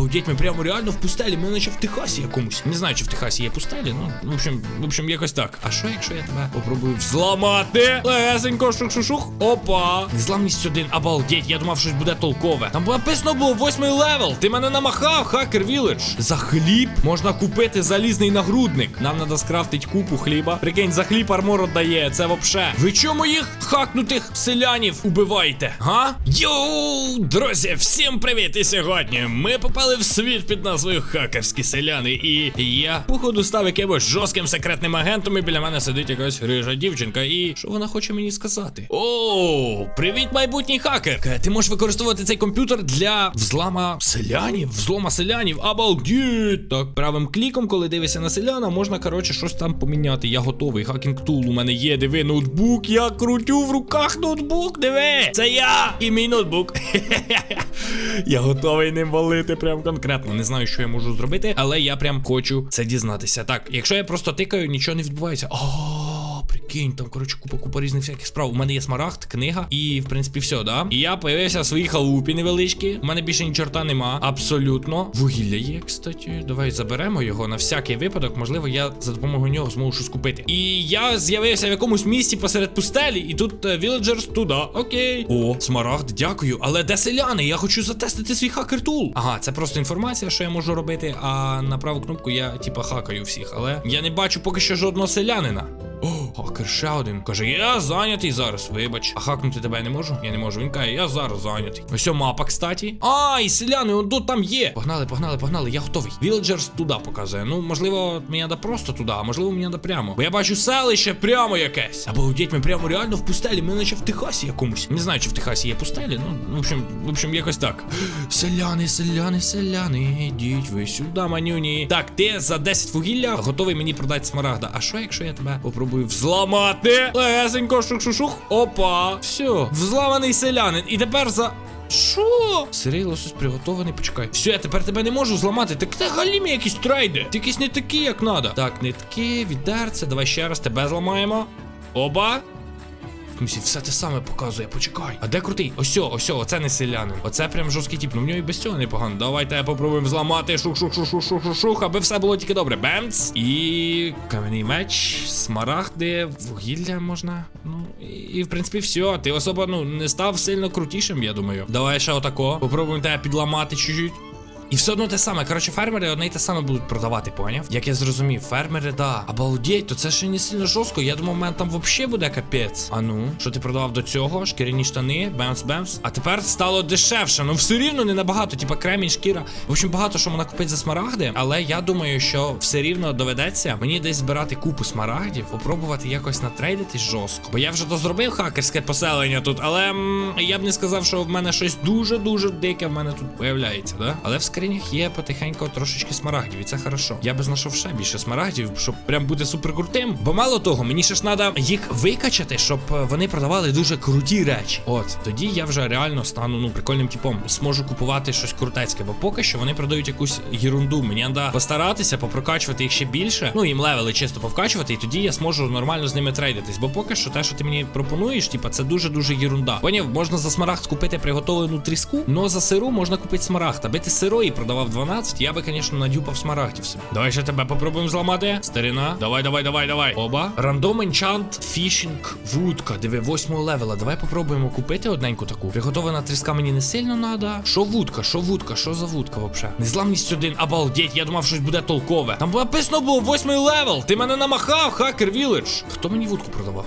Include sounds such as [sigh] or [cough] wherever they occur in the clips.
Обалдеть, ми прямо реально в пустелі. Ми наче в Техасі якомусь. Не знаю, чи в Техасі є пустелі. Ну, в общем, в общем, якось так. А що, якщо я тебе попробую взламати? Лесенько, шух-шух-шух. Опа. Незламність один. Обалдеть, я думав, щось буде толкове. Там написано було восьмий левел. Ти мене намахав, хакер Віледж. За хліб можна купити залізний нагрудник. Нам треба скрафтити купу хліба. Прикинь, за хліб армор дає. Це вообще. Ви чому їх хакнутих селянів убиваєте? Га? Йоу, друзі, всім привіт! І сьогодні ми попали в світ під назвою Хакерські селяни. І я, походу, став якимось жорстким секретним агентом, і біля мене сидить якась рижа дівчинка. І що вона хоче мені сказати? О, привіт, майбутній хакер! Е, Ти можеш використовувати цей комп'ютер для взлама селянів, взлома селянів. Обалдіть! Так, правим кліком, коли дивишся на селяна, можна, коротше, щось там поміняти. Я готовий. Хакінг тул у мене є. Диви, ноутбук. Я крутю в руках ноутбук. Диви! Це я і мій ноутбук. [laughs] Я готовий ним валити прям конкретно. Не знаю, що я можу зробити, але я прям хочу це дізнатися. Так, якщо я просто тикаю, нічого не відбувається. О, прикинь, там, коротше, купа купа різних всяких справ. У мене є смарагд, книга, і в принципі все, да? І я появився в своїй халупі невеличкій. У мене більше ні чорта нема. Абсолютно. Вугілля є, кстати. Давай заберемо його на всякий випадок. Можливо, я за допомогою нього зможу щось купити. І я з'явився в якомусь місці посеред пустелі, і тут віледжерс туди. Окей. О, смарагд, дякую. Але де селяни? Я хочу затестити свій хакер тул. Ага, це просто інформація, що я можу робити. А на праву кнопку я типа хакаю всіх. Але я не бачу поки що жодного селянина. Хакер ще один. Каже, я зайнятий зараз, вибач. А хакнути тебе не можу? Я не можу. Він каже, я зараз зайнятий. Ось о мапа, кстати. А, і селяни, он тут там є. Погнали, погнали, погнали, я готовий. Віледжерс туди показує. Ну, можливо, мені треба просто туди, а можливо, мені треба прямо. Бо я бачу селище прямо якесь. Або удіть, ми прямо реально в пустелі. Ми наче в Техасі якомусь. Не знаю, чи в Техасі є пустелі. Ну, в общем, в общем, якось так. Селяни, селяни, селяни, ідіть ви сюди, манюні. Так, ти за 10 вугілля готовий мені продати смарагда. А що, якщо я тебе попробую взламати? Лесенько, шух-шух-шух. Опа. Все, взламаний селянин. І тепер за. Що? Сирий лосось приготований, почекай. Все, я тепер тебе не можу зламати. Так ти галімі якісь трейди. Ти якісь не такі, як надо. Так, нитки, відерце. Давай ще раз тебе зламаємо. Оба. Місі, все те саме показує, почекай. А де крутий? Осьо, осьо, оце не селянин. Оце прям жорсткий тип. Ну в нього і без цього непогано. Давайте попробуємо зламати. Шух, шух, шух, шух, шух, шух, аби все було тільки добре. Бемц. І кам'яний меч, смарагди, вугілля можна. Ну, і, в принципі все. Ти особо ну не став сильно крутішим, я думаю. Давай ще отако. Попробуємо тебе підламати чуть-чуть. І все одно те саме. Коротше, фермери одне й те саме будуть продавати, поняв? Як я зрозумів, фермери, да. Обалдеть, то це ще не сильно жорстко. Я думав, в мене там взагалі буде капець. А ну, що ти продавав до цього? Шкіряні штани, бемс-бемс. А тепер стало дешевше. Ну все рівно не набагато. Типа кремінь, шкіра. В общем, багато що можна купити за смарагди. Але я думаю, що все рівно доведеться мені десь збирати купу смарагдів, попробувати якось натрейдитись жорстко. Бо я вже дозробив хакерське поселення тут, але м, я б не сказав, що в мене щось дуже-дуже дике в мене тут появляється, да? Але в скринях є потихеньку трошечки смарагдів, і це хорошо. Я би знайшов ще більше смарагдів, щоб прям бути суперкрутим. Бо мало того, мені ще ж треба їх викачати, щоб е, вони продавали дуже круті речі. От тоді я вже реально стану ну прикольним типом. Зможу купувати щось крутецьке, бо поки що вони продають якусь єрунду. Мені треба постаратися попрокачувати їх ще більше. Ну їм левели чисто повкачувати, і тоді я зможу нормально з ними трейдитись. Бо поки що те, що ти мені пропонуєш, типа, це дуже дуже єрунда. Поняв, можна за смарагд купити приготовлену тріску, но за сиру можна купити смарагд. Аби ти сирої продавав 12, я би, звісно, надюпав смарагдів собі. Давай ще тебе попробуємо зламати. Старина. Давай, давай, давай, давай. Оба. Рандом енчант фішинг вудка. Диви, восьмого левела. Давай попробуємо купити одненьку таку. Приготована тріска мені не сильно надо. Що вудка, що вудка, що за вудка вообще? Незламність один, обалдеть, я думав, щось буде толкове. Там написано було восьмий левел. Ти мене намахав, хакер Віледж. Хто мені вудку продавав?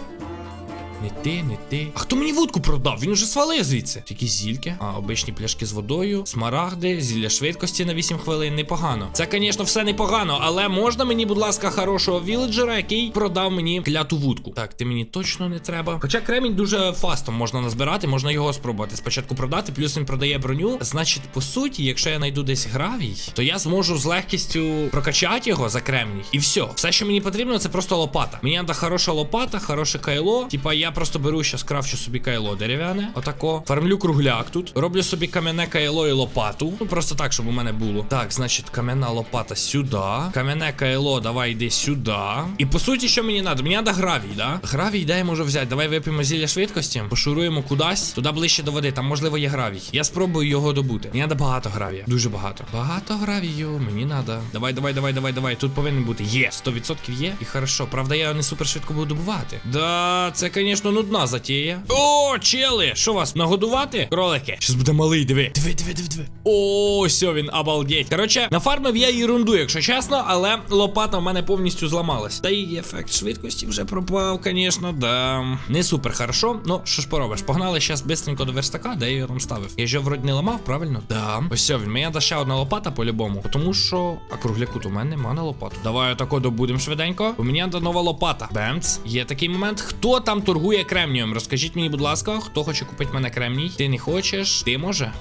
Не ти, не ти. А хто мені вудку продав? Він уже свалив звідси. Тільки зільки, а обичні пляшки з водою, смарагди, зілля швидкості на 8 хвилин. Непогано. Це, звісно, все непогано, але можна мені, будь ласка, хорошого віледжера, який продав мені кляту вудку. Так, ти мені точно не треба. Хоча кремінь дуже фастом можна назбирати, можна його спробувати. Спочатку продати, плюс він продає броню. Значить, по суті, якщо я знайду десь гравій, то я зможу з легкістю прокачати його за кремній. І все. Все, що мені потрібно, це просто лопата. Мені треба хороша лопата, хороше кайло. Типа я просто беру щас крафчу собі кайло дерев'яне, отако. Фармлю кругляк тут. Роблю собі кам'яне кайло і лопату. Ну просто так, щоб у мене було. Так, значить, кам'яна лопата сюди. Кам'яне кайло, давай йди сюди. І по суті, що мені треба? Мені треба гравій, да? Гравій, де я можу взяти? Давай вип'ємо зілля швидкості, пошуруємо кудись, туди ближче до води, там можливо є гравій. Я спробую його добути. Мені треба багато гравія. Дуже багато. Багато гравію, мені треба. Давай, давай, давай, давай, давай. Тут повинен бути. Є. 100% є. І хорошо. Правда, я не супер швидко буду добувати. Да, це, звісно, нудна затія. О, чели! Що вас, нагодувати? Кролики. Щас буде малий, диви. Диви, диви, диви, диви. О, все, він обалдеть. Коротше, нафармив я ерунду, якщо чесно, але лопата в мене повністю зламалась. Та і ефект швидкості вже пропав, звісно, да. Не супер хорошо. Ну, що ж поробиш? Погнали зараз бистренько до верстака, де я його там ставив. Я ж вроді не ламав, правильно? Да. Ось все, він дає ще одна лопата по-любому. Тому що. А кругляку то в мене нема на лопату. Давай отако добудемо швиденько. У мене нова лопата. Бемц. Є такий момент. Хто там торгує кремнієм? Розкажіть мені, будь ласка, хто хоче купити мене кремній? Ти не хочеш? Ти може?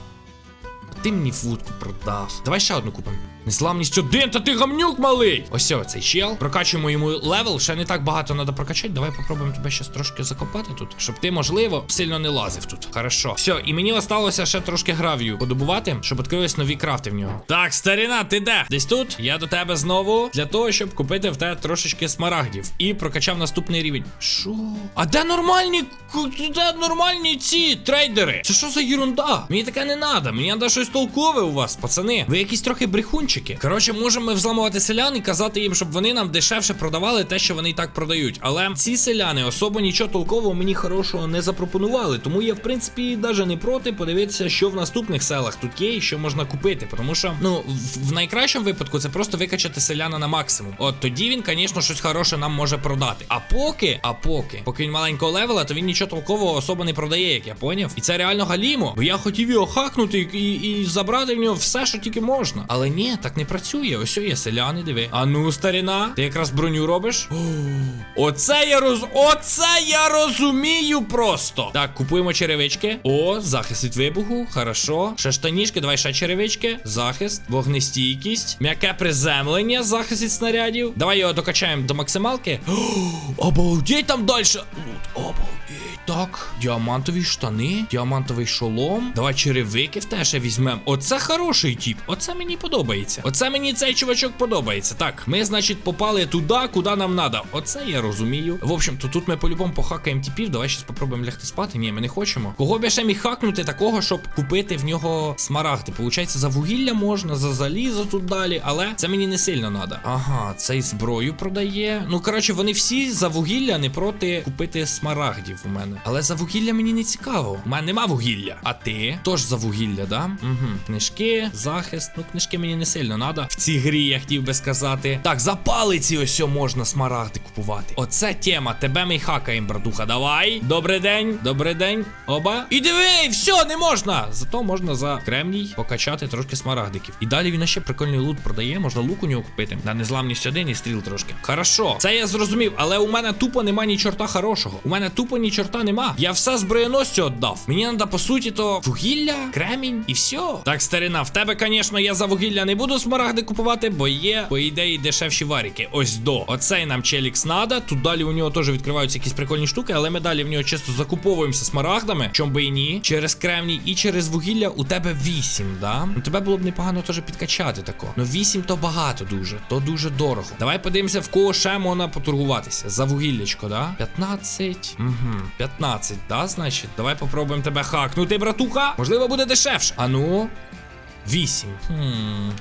Ти мені футку продав. Давай ще одну купимо. Незламність один, та ти гамнюк малий! Ось цей чел. Прокачуємо йому левел. Ще не так багато треба прокачати. Давай попробуємо тебе щас трошки закопати тут. Щоб ти, можливо, сильно не лазив тут. Хорошо. Все, і мені осталося ще трошки гравію подобувати, щоб відкрились нові крафти в нього. Так, старіна, ти де? Десь тут? Я до тебе знову для того, щоб купити в тебе трошечки смарагдів. І прокачав наступний рівень. Що? А де нормальні? Де нормальні ці трейдери? Це що за ерунда? Мені таке не треба. Мені треба щось толкове у вас, пацани. Ви якісь трохи брехунчики. Коротше, можемо ми взламувати селян і казати їм, щоб вони нам дешевше продавали те, що вони і так продають. Але ці селяни особо нічого толкового мені хорошого не запропонували. Тому я, в принципі, навіть не проти подивитися, що в наступних селах тут є і що можна купити. Тому що, ну, в найкращому випадку це просто викачати селяна на максимум. От тоді він, звісно, щось хороше нам може продати. А поки, а поки, поки він маленького левела, то він нічого толкового особо не продає, як я поняв. І це реально галімо. Бо я хотів його хакнути і, і, і забрати в нього все, що тільки можна. Але ні, так не працює. Ось є селяни, диви. А ну, старіна, ти якраз броню робиш? О, [gasps] Оце я роз. Оце я розумію просто. Так, купуємо черевички. О, захист від вибуху. Хорошо. Ще штанішки, давай ще черевички. Захист, вогнестійкість, м'яке приземлення, захист від снарядів. Давай його докачаємо до максималки. О, [gasps] обалдеть там далі. Лут, обалдеть. Так, діамантові штани, діамантовий шолом. Давай черевики в те візьмемо. Оце хороший тіп. Оце мені подобається. Оце мені цей чувачок подобається. Так, ми, значить, попали туди, куди нам треба. Оце я розумію. В общем, то тут ми по-любому похакаємо тіпів. Давай щас попробуємо лягти спати. Ні, ми не хочемо. Кого б я ще міг хакнути такого, щоб купити в нього смарагди? Получається, за вугілля можна, за залізо тут далі, але це мені не сильно треба. Ага, цей зброю продає. Ну, коротше, вони всі за вугілля не проти купити смарагдів у мене. Але за вугілля мені не цікаво. У мене нема вугілля. А ти? Тож за вугілля, да? Угу. Книжки, захист. Ну, книжки мені не сильно треба. В цій грі я хотів би сказати. Так, за палиці ось можна смарагди купувати. Оце тема. Тебе ми хакаємо, братуха. Давай. Добрий день. Добрий день. Оба. І диви, все, не можна. Зато можна за кремній покачати трошки смарагдиків. І далі він ще прикольний лут продає. Можна лук у нього купити. На незламність один і стріл трошки. Хорошо, це я зрозумів, але у мене тупо нема ні чорта хорошого. У мене тупо ні чорта нема. Я все зброєносцю віддав. Мені треба, по суті, то вугілля, кремінь і все. Так, старина, в тебе, звісно, я за вугілля не буду смарагди купувати, бо є, по ідеї, дешевші варіки. Ось до. Оцей нам челікс надо. Тут далі у нього теж відкриваються якісь прикольні штуки, але ми далі в нього чисто закуповуємося смарагдами. Чом би і ні. Через кремній і через вугілля у тебе 8, да? Ну тебе було б непогано теж підкачати тако. Ну 8 то багато дуже, то дуже дорого. Давай подивимося, в кого ще можна поторгуватися. За вугіллячко, да? 15. Угу. 15, да, значить? Давай попробуємо тебе хакнути, братуха. Можливо, буде дешевше. А ну. 8. Хм.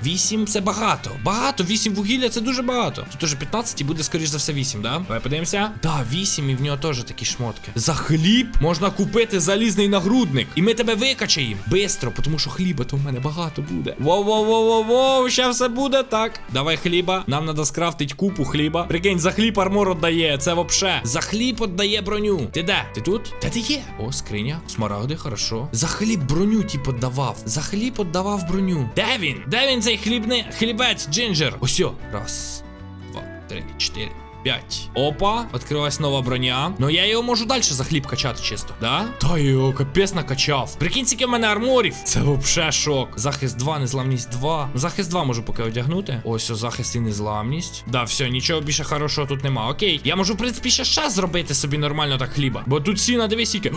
8 це багато. Багато. 8 вугілля це дуже багато. Тут уже 15 і буде, скоріш за все, 8, да? Давай подивимося. Да, 8, і в нього теж такі шмотки. За хліб можна купити залізний нагрудник. І ми тебе викачаємо. Бистро, тому що хліба то в мене багато буде. Воу-воу-воу-воу-воу, ще все буде так. Давай хліба. Нам треба скрафтити купу хліба. Прикинь, за хліб армор отдає. Це вообще. За хліб отдає броню. Ти де? Ти тут? Де ти є? О, скриня. Смарагди, хорошо. За хліб броню, типу, давав. За хліб отдавав броню. Де він? Де він цей хлібний хлібець, Джинджер? Ось. о. Раз, два, три, чотири. 5. Опа, відкрилась нова броня. Ну я його можу далі за хліб качати чисто. Да? Та його капець накачав. Прикинь, скільки в мене арморів. Це вообще шок. Захист 2, незламність 2. Ну, захист 2 можу поки одягнути. Ось о, захист і незламність. Да, все, нічого більше хорошого тут нема. Окей. Я можу, в принципі, ще зробити собі нормально так хліба. Бо тут сіна, дивись, скільки.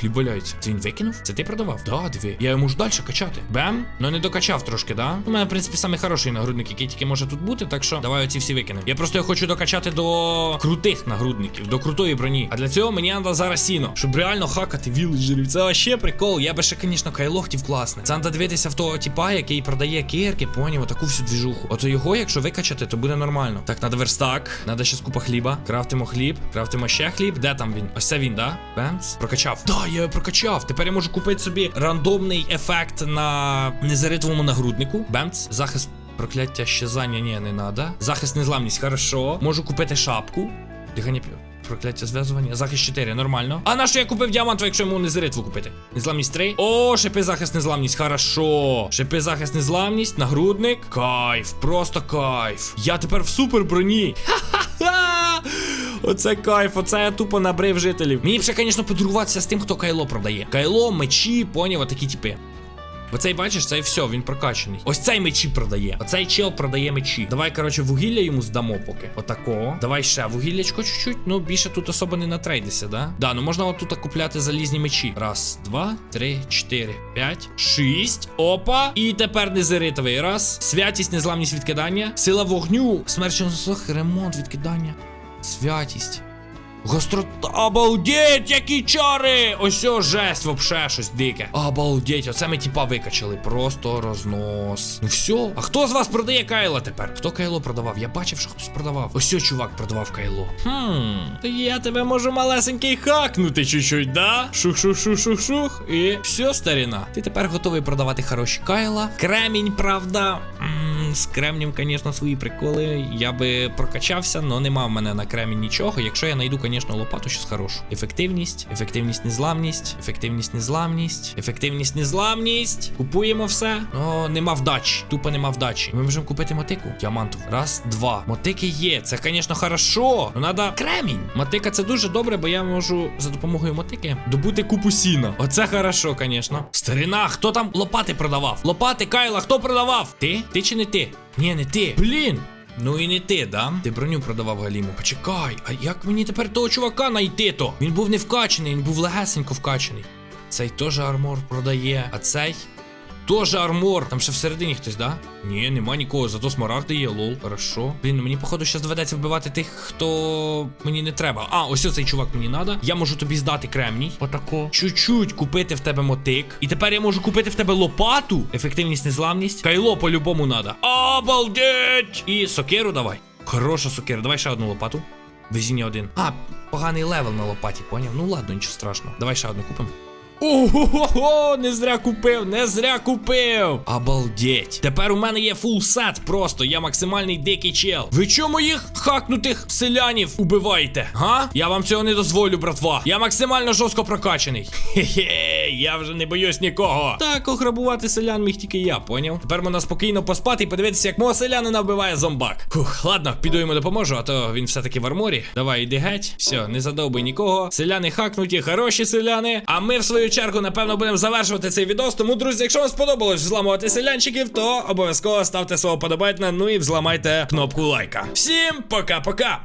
Хліб валяється. Це він викинув? Це ти продавав? Да, диви. Я його можу далі качати. Бем? Ну не докачав трошки, да? У мене, в принципі, самий хороший нагрудник, який тільки може тут бути, так що давай оці всі викинемо. Я просто його хочу докачати до крутих нагрудників, до крутої броні. А для цього мені треба зараз сіно, щоб реально хакати віледжерів. Це вообще прикол. Я би ще, звісно, кайло хотів класне. Це треба дивитися в того типа, який продає кірки, поняв, таку всю двіжуху. От його, якщо викачати, то буде нормально. Так, надо верстак, надо ще купа хліба. Крафтимо хліб, крафтимо ще хліб. Де там він? Ось це він, да? Бемц? Прокачав. Да, я його прокачав. Тепер я можу купити собі рандомний ефект на незаритовому нагруднику. Бемц, захист. Прокляття щезання, ні, не надо. Захист незламність, хорошо. Можу купити шапку. Дихання. Прокляття зв'язування. Захист 4, нормально. А на що я купив діаманту, якщо йому незаритву купити? Незламність 3. О, шипи захист незламність, хорошо. Шипи захист незламність, нагрудник. Кайф, просто кайф. Я тепер в супер броні. [laughs] Ха-ха-ха! Оце кайф, оце я тупо набрив жителів. Мені б ще, звісно, подруватися з тим, хто кайло продає. Кайло, мечі, поняв, такі типи. Бо цей бачиш, цей все, він прокачаний. Ось цей мечі продає. Оцей чел продає мечі. Давай, коротше, вугілля йому здамо поки. Отако. Давай ще вугіллячко чуть-чуть. Ну, більше тут особо не натрейдися, да? Да, ну можна отут купляти залізні мечі. Раз, два, три, чотири, п'ять, шість. Опа. І тепер незеритовий. Раз. Святість, незламність відкидання. Сила вогню. Смерч носох, ремонт, відкидання. Святість. Гострота, обалдеть, які чари! Ось о, жесть, вообще щось дике. Обалдеть, оце ми типа викачали. Просто рознос. Ну все. А хто з вас продає кайло тепер? Хто кайло продавав? Я бачив, що хтось продавав. Ось чувак продавав кайло. Хм. То я тебе можу малесенький хакнути чуть-чуть, да? Шух-шух-шух-шух-шух. І все, старіна. Ти тепер готовий продавати хороші кайла. Кремінь, правда. З кремнем, звісно, свої приколи. Я би прокачався, але нема в мене на кремінь нічого. Якщо я знайду, звісно, лопату, щось хорошу. Ефективність, ефективність, незламність, ефективність, незламність, ефективність, незламність. Купуємо все. Ну, нема вдачі. Тупо нема вдачі. Ми можемо купити мотику. Діаманту. Раз, два. Мотики є. Це, звісно, хорошо. Ну треба кремінь. Мотика це дуже добре, бо я можу за допомогою мотики добути купу сіна. Оце хорошо, звісно. Старина, хто там лопати продавав? Лопати, Кайла, хто продавав? Ти? Ти чи не ти? Ні, не ти. Блін. Ну і не ти, да? Ти броню продавав Галіму. Почекай, а як мені тепер того чувака знайти то? Він був не вкачений, він був легесенько вкачений. Цей теж армор продає, а цей. Теж армор. Там ще всередині хтось, да? Ні, нема нікого, зато смарагди є, лол. Хорошо. Блін, ну мені, походу, зараз доведеться вбивати тих, хто мені не треба. А, ось оцей чувак мені надо. Я можу тобі здати кремній. Отако. Чуть-чуть купити в тебе мотик. І тепер я можу купити в тебе лопату. Ефективність, незламність. Кайло по-любому надо. Обалдеть! І сокиру давай. Хороша сокира. Давай ще одну лопату. Везіння один. А, поганий левел на лопаті, поняв? Ну ладно, нічого страшного. Давай ще одну купимо. Ого, не зря купив, не зря купив. Обалдеть. Тепер у мене є фул сет просто. Я максимальний дикий чел. Ви чому моїх хакнутих селянів убиваєте? Га? Я вам цього не дозволю, братва. Я максимально жорстко прокачаний. Хе-хе, я вже не боюсь нікого. Так, ограбувати селян міг тільки я, поняв? Тепер можна спокійно поспати і подивитися, як мого селянина вбиває зомбак. Фух, ладно, піду йому допоможу, а то він все-таки в арморі. Давай, іди геть. Все, не задовбай нікого. Селяни хакнуті, хороші селяни. А ми в свою чергу, напевно, будемо завершувати цей відос. Тому, друзі, якщо вам сподобалось взламувати селянчиків, то обов'язково ставте свого подобайна, ну і взламайте кнопку лайка. Всім пока-пока!